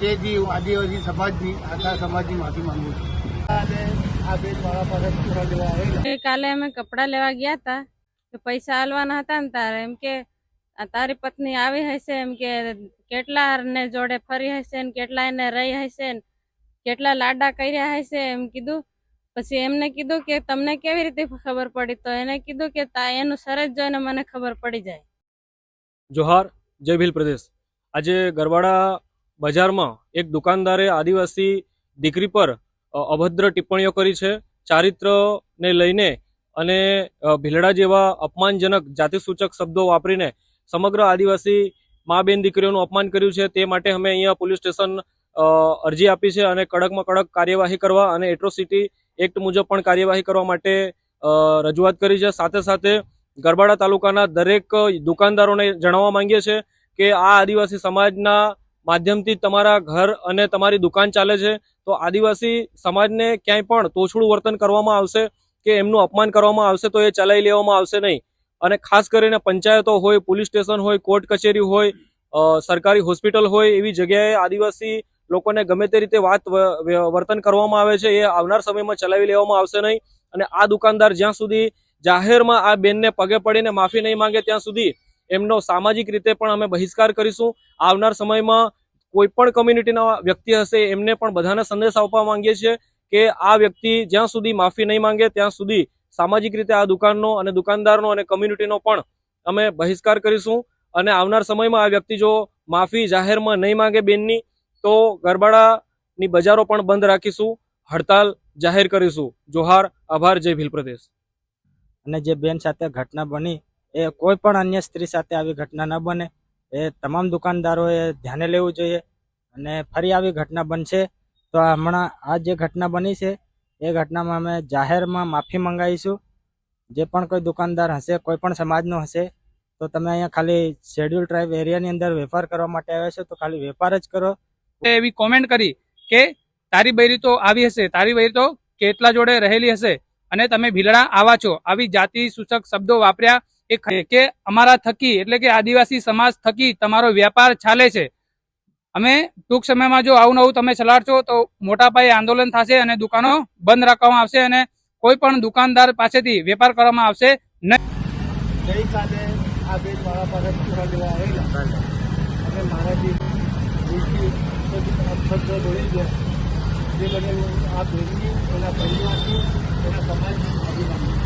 તેથી હું આદિવાસી સમાજની આખા સમાજની માફી માંગુ છું. અને કાલે અમે કપડાં લેવા ગયા હતા તો પૈસા આલવાના હતા ને તારે. એમ કે તારી પત્ની આવી હશે એમ કે કેટલા ને જોડે ફરી હશે ને કેટલા એને રહી હશે ને કેટલા લાડા કર્યા હશે? એમ કીધું. પછી એમને કીધું કે તમને કેવી રીતે ખબર પડી? તો એને કીધું કે તા એનું શરત જોઈને મને ખબર પડી જાય. જોહાર જય ભીલ પ્રદેશ. આજે ગરવાડા બજારમાં એક દુકાનદારે આદિવાસી દીકરી પર અભદ્ર ટિપ્પણીઓ કરી છે. ચારિત્રને લઈને અને ભીલડા જેવા અપમાનજનક જાતિસૂચક શબ્દો વાપરીને સમગ્ર આદિવાસી મા બેન દીકરીઓનું અપમાન કર્યું છે. તે માટે અમે અહીંયા પોલીસ સ્ટેશન અરજી આપી છે અને કડકમાં કડક કાર્યવાહી કરવા અને એટ્રોસિટી એક્ટ મુજબ પણ કાર્યવાહી કરવા માટે રજૂઆત કરી છે. સાથે સાથે ગરબાડા તાલુકાના દરેક દુકાનદારોને જણાવવા માંગીએ છીએ કે આ આદિવાસી સમાજના માધ્યમથી તમારા ઘર અને તમારી દુકાન ચાલે છે, તો આદિવાસી સમાજને ક્યાંય પણ તોછડું વર્તન કરવામાં આવશે કે એમનું અપમાન કરવામાં આવશે તો એ ચલાવી લેવામાં આવશે નહીં. અને ખાસ કરીને પંચાયતો હોય, પોલીસ સ્ટેશન હોય, કોર્ટ કચેરી હોય સરકારી હોસ્પિટલ હોય, એવી જગ્યાએ આદિવાસી લોકોને ગમે તે રીતે વાત વર્તન કરવામાં આવે છે, એ આવનાર સમયમાં ચલાવી લેવામાં આવશે નહીં. અને આ દુકાનદાર જ્યાં સુધી જાહેરમાં આ બેનને પગે પડીને માફી નહીં માંગે, ત્યાં સુધી એમનો સામાજિક રીતે પણ અમે બહિષ્કાર કરીશું. આવનાર સમયમાં કોઈ પણ કમ્યુનિટીના વ્યક્તિ હશે, એમને પણ બધાને સંદેશ આપવા માંગીએ છીએ કે આ વ્યક્તિ જ્યાં સુધી માફી નહીં માંગે, ત્યાં સુધી સામાજિક રીતે આ દુકાનનો અને દુકાનદારનો અને કમ્યુનિટીનો પણ અમે બહિષ્કાર કરીશું. અને આવનાર સમયમાં આ વ્યક્તિ જો માફી જાહેરમાં નહીં માંગે બેનની, તો ગરબાડાની બજારો પણ બંધ રાખીશું. હડતાલ જાહેર કરીશું. જોહાર, આભાર, જય ભીલ પ્રદેશ. અને જે બેન સાથે ઘટના બની એ કોઈ પણ અન્ય સ્ત્રી સાથે આવી ઘટના ન બને. એ તમામ દુકાનદારોએ ધ્યાને લેવું જોઈએ અને ફરી આવી ઘટના બનશે તો હમણાં આ જે ઘટના બની છે, એ ઘટનામાં અમે જાહેરમાં માફી મંગાવીશું. જે પણ કોઈ દુકાનદાર હશે, કોઈ પણ સમાજનો હશે, તો તમે અહીંયા ખાલી શેડ્યુલ ટ્રાઇબ એરિયાની અંદર વેપાર કરવા માટે આવ્યા છો, તો ખાલી વેપાર જ કરો. એવી કોમેન્ટ કરી કે તારી બૈરી તો આવી હશે, તારી બૈરી તો કેટલા જોડે રહેલી હશે અને તમે ભીલડા આવા છો. આવી જાતિ સૂચક શબ્દો વાપર્યા એ કે અમારા થકી, એટલે કે આદિવાસી સમાજ થકી તમારો વ્યાપાર ચાલે છે. અમે ટૂંક સમયમાં જો આવું નવું તમે ચલાડશો તો મોટા પાયે આંદોલન થશે અને દુકાનો બંધ રાખવામાં આવશે અને કોઈ પણ દુકાનદાર પાસેથી વેપાર કરવામાં આવશે માફી